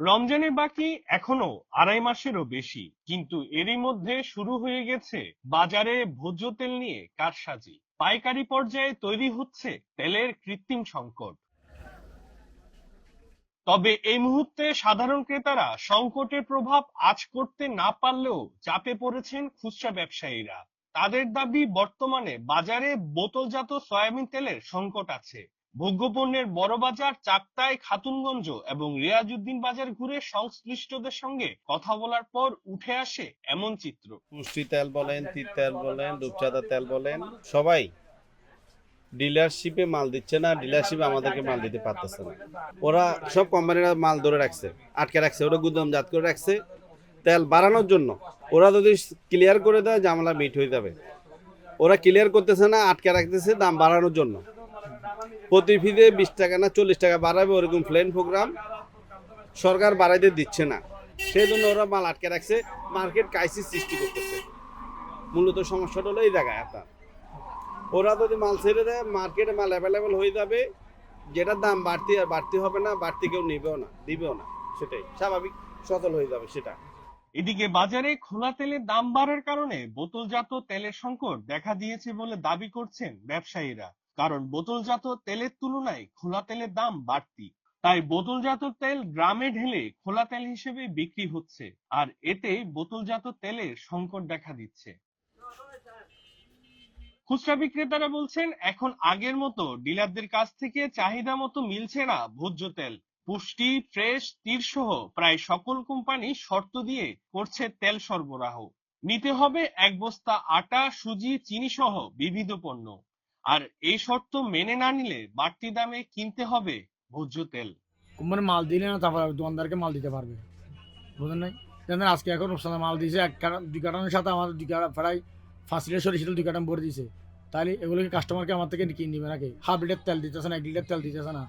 রমজানের বাকি এখনও আড়াই মাসেরও বেশি। কিন্তু এরই মধ্যে শুরু হয়ে গেছে বাজারে ভোজ্য তেল নিয়ে কারসাজি। পাইকারি পর্যায়ে তৈরি হচ্ছে তেলের কৃত্রিম সংকট। তবে এই মুহূর্তে সাধারণ ক্রেতারা সংকটের প্রভাব আজ করতে না পারলেও চাপে পড়েছেন খুচরা ব্যবসায়ীরা। তাদের দাবি, বর্তমানে বাজারে বোতলজাত সয়াবিন তেলের সংকট আছে। ভোগ্যপণ্যের বড় বাজার চাকতায় খাতুনগঞ্জ এবং রিয়াজউদ্দিন বাজার ঘুরে সংশ্লিষ্টদের সঙ্গে কথা বলার পর উঠে আসে এমন চিত্র। পুষ্টি তেল বলেন, তিত তেল বলেন, রূপচাঁদা তেল বলেন, সবাই ডিলারশিপে মাল দিচ্ছে না, ডিলারশিপে আমাদেরকে মাল দিতে পারতেছে না। ওরা সব কোম্পানিরা মাল ধরে রাখছে, আটকে রাখছে, ওরা গুদামজাত করে রাখছে তেল বাড়ানোর জন্য। ওরা যদি ক্লিয়ার করে দেয় জামলা মিট হয়ে যাবে। ওরা ক্লিয়ার করতেছে না, আটকে রাখতেছে দাম বাড়ানোর জন্য। প্রতি ফিদে বিশ টাকা না চল্লিশ টাকা বাড়াবে ওরকম প্লেন প্রোগ্রাম সরকার বাড়াইতে দিচ্ছে না। সেই জন্য ওরা মাল আটকে রাখছে। মার্কেট ক্রাইসিস সৃষ্টি করতেছে। মূলত সমস্যাটা হলো এই জায়গায় আপনার। ওরা যদি মাল ছেড়ে দেয় মার্কেটে মাল অ্যাভেলেবেল হয়ে যাবে। যেটার দাম বাড়তি আর বাড়তি হবে না, বাড়তি কেউ নেবেও না, দিবেও না। সেটাই। স্বাভাবিক, সচল হয়ে যাবে সেটা। এদিকে বাজারে খোলা তেলের দাম বাড়ার কারণে বোতলজাত তেলের সংকট দেখা দিয়েছে বলে দাবি করছেন ব্যবসায়ীরা। কারণ বোতলজাত তেলের তুলনায় খোলা তেলের দাম বাড়তি। তাই বোতলজাত তেল গ্রামে ঢেলে খোলা তেল হিসেবে বিক্রি হচ্ছে, আর এতে বোতলজাত তেলের সংকট দেখা দিচ্ছে। খুচরা বিক্রেতারা বলছেন, এখন আগের মতো ডিলারদের কাছ থেকে চাহিদা মতো মিলছে না ভোজ্য তেল। পুষ্টি, ফ্রেশ তীর সহ প্রায় সকল কোম্পানি শর্ত দিয়ে করছে তেল সরবরাহ। নিতে হবে এক বস্তা আটা, সুজি চিনি সহ বিবিধ পণ্য। আর এই শর্ত মেনে না নিলে বাড়তি দামে কিনতে হবে ভোজ্য তেল। কোম্পানি মাল দিলে না, তারপর দোকানদারকে মাল দিতে পারবে। বুঝলেন নাই? জানেন, আজকে এখন রূপসাদা মাল দিয়েছে, এক কারণ দুই কাটানোর সাথে আমাদের দুই কারণ প্রায় পাঁচ লিটার সরিষা দুই কাটান ভরে দিয়েছে। তাহলে এগুলোকে কাস্টমারকে আমার থেকে কিনে নিবে নাকি? হাফ লিটার তেল দিতেছে না, এক লিটার তেল দিতেছে না।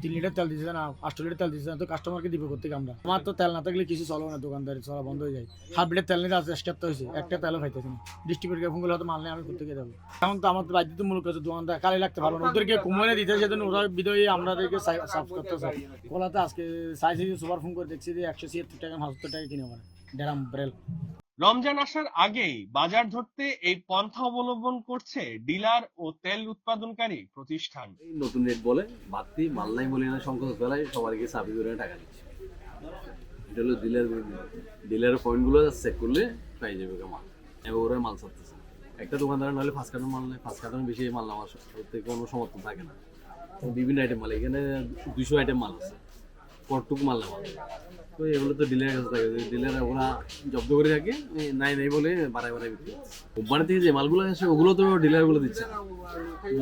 তিন লিটার তেল দিতেছে না আট লিটার তেল দিতেছে না, তো কাস্টমারকে দিবে করতে আমরা? আমার তো তেল না থাকলে কিছু চলবে না দোকানদারি, চলা বন্ধ হয়ে যায়। হাফ লিটার তেল নিতে আজকে চেষ্টা হয়েছে একটা তেলও খাইতেছে না। ডিস্ট্রিবিউটরকে ফোন করলে হয়তো মাল নেই, আমি করতে যাব এখন তো আমার তো বাধ্যতামূলক আছে দোকানদার কালি লাগতে পারব না। ওদেরকে কমিয়ে দিতে সেদিন ওরা বিদয়ী আমাদেরকে সাফ করতেছে কলাতে আজকে সাইজ সুপার ফোন করে দেখছি যে একশো ছিয়াত্তর টাকা সাতাত্তর টাকা কিনে পারে ডেরাম ব্রেল রমজান আসার আগেই বাজার ধরতে এই পন্থা অবলম্বন করছে ডিলার ও তেল উৎপাদনকারী প্রতিষ্ঠান। নতুন রেট বলে বাড়তি মাল নাই বলে না সংকোচ বেলায় সবাইকে চাবি করে টাকা দিচ্ছে। এটা হলো ডিলার ডিলারের পয়েন্টগুলো চেক করলে পাই যাবে মাল। এবার ওরা মাল ছাড়তেছে। একটা দোকানদার নাহলে ফার্স্ট কার্টন মাল নেয় ফার্স্ট কার্টন বেশি মাল নেওয়ার থেকে কোনো সমর্থন থাকে না। বিভিন্ন আইটেম মাল, এখানে দুশো আইটেম মাল আছে। কটটুক মাল নেওয়া তো এগুলো তো ডিলারের কাছে থাকে। ডিলার ওরা জব্দ করে থাকে নাই নাই বলে বাড়ায় বাড়ায় বিক্রি কোম্পানি থেকে যে মালগুলো আসে ওগুলো তো ডিলারগুলো দিচ্ছে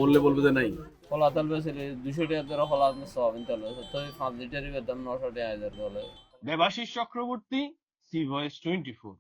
বললে বলবে যে নাই। খোলা তেল বেচলে দুশো টাকা ধরে খোলা সোয়াবিন তেল বেচে তো পাঁচ লিটারই দাম নশো টাকা হাজার বলে। Debashis Chakraborty C voice twenty four